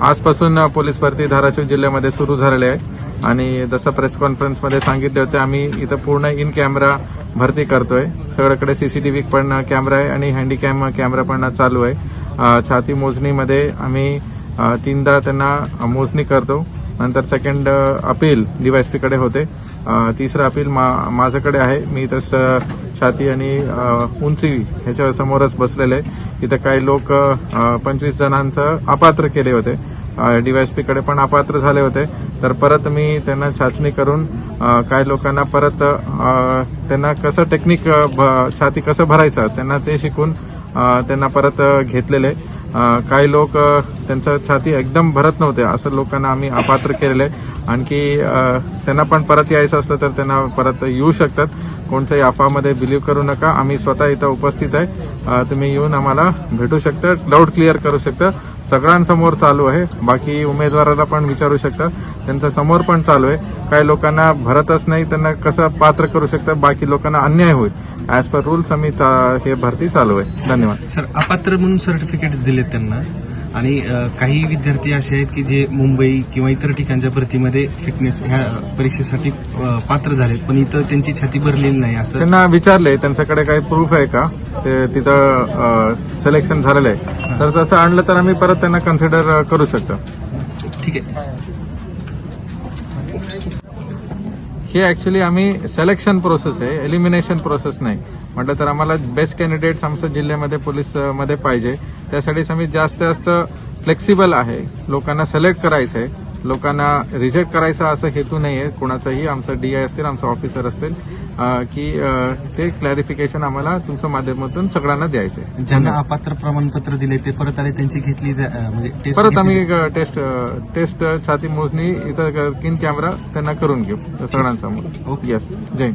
आजपासून पोलीस भरती धाराशिव जिल्ह्यामध्ये सुरू झालेली आहे. आणि जसं प्रेस कॉन्फरन्समध्ये सांगितले होते आम्ही इथं पूर्ण इन कॅमेरा भरती करतोय. सगळ्याकडे सीसीटीव्ही पण कॅमेरा आहे आणि हँडीकॅम कॅमेरा पण चालू आहे. छाती मोजणीमध्ये आम्ही तीनदा त्यांना मोजणी करतो. नंतर सेकंड अपील डीवायसपीकडे होते. तिसरं अपील मा- माझ्याकडे आहे. मी इथं छाती आणि उंची ह्याच्या समोरच बसलेले. आहे. इथं काही लोक पंचवीस जणांचं अपात्र केले होते. डीवायसपीकडे पण अपात्र झाले होते. तर परत मी त्यांना छाचणी करून काही लोकांना परत त्यांना कसं टेक्निक भ- छाती कसं भरायचं त्यांना ते शिकून त्यांना परत घेतलेले. आहे काही लोक त्यांचं छाती एकदम भरत नव्हते. असं लोकांना आम्ही अपात्र केलेले. आणखी त्यांना पण परत यायचं असलं तर त्यांना परत येऊ शकतात. कोणत्याही अफवामध्ये बिलीव्ह करू नका. आम्ही स्वतः इथं उपस्थित आहे. तुम्ही येऊन आम्हाला भेटू शकता. डाऊट क्लिअर करू शकता. सगळ्यांसमोर चालू आहे. बाकी उमेदवाराला पण विचारू शकता. त्यांच्यासमोर पण चालू आहे. काही लोकांना भरतच नाही. त्यांना कसं पात्र करू शकतं? बाकी लोकांना अन्याय होईल. ॲज पर रूल्स आम्ही चा- हे भरती चालू आहे. धन्यवाद. सर अपात्र म्हणून सर्टिफिकेट दिले त्यांना. आणि काही विद्यार्थी असे आहेत की जे मुंबई किंवा इतर ठिकाणच्या भरतीमध्ये फिटनेस ह्या परीक्षेसाठी पात्र झालेत. पण इथं त्यांची छाती भरलेली नाही असं त्यांना विचारले त्यांच्याकडे काही प्रूफ आहे का? ते तिथं सिलेक्शन झालेलं आहे. तर तसं आणलं तर आम्ही परत त्यांना कन्सिडर करू शकतो. ठीक आहे. ही ऍक्च्युली आम्ही सिलेक्शन प्रोसेस आहे एलिमिनेशन प्रोसेस नाही. म्हटलं तर आम्हाला बेस्ट कॅन्डिडेट्स आमच्या जिल्ह्यामध्ये पोलीसमध्ये पाहिजे. त्यासाठीच आम्ही जास्त जास्त फ्लेक्सिबल आहे. लोकांना सिलेक्ट करायचं आहे लोकांना रिजेक्ट करायचा असं हेतू नाही आहे कोणाचाही आमचं डीआय असतील आमचं ऑफिसर असतील की ते क्लॅरिफिकेशन आम्हाला तुमच्या माध्यमातून सगळ्यांना द्यायचं आहे ज्यांना अपात्र प्रमाणपत्र दिले ते परत आले त्यांची घेतली म्हणजे परत आम्ही टेस्ट टेस्ट छाती मोजणी इथं किन कॅमेरा त्यांना करून घेऊ. सगळ्यांसमोर. ओके. येस जय.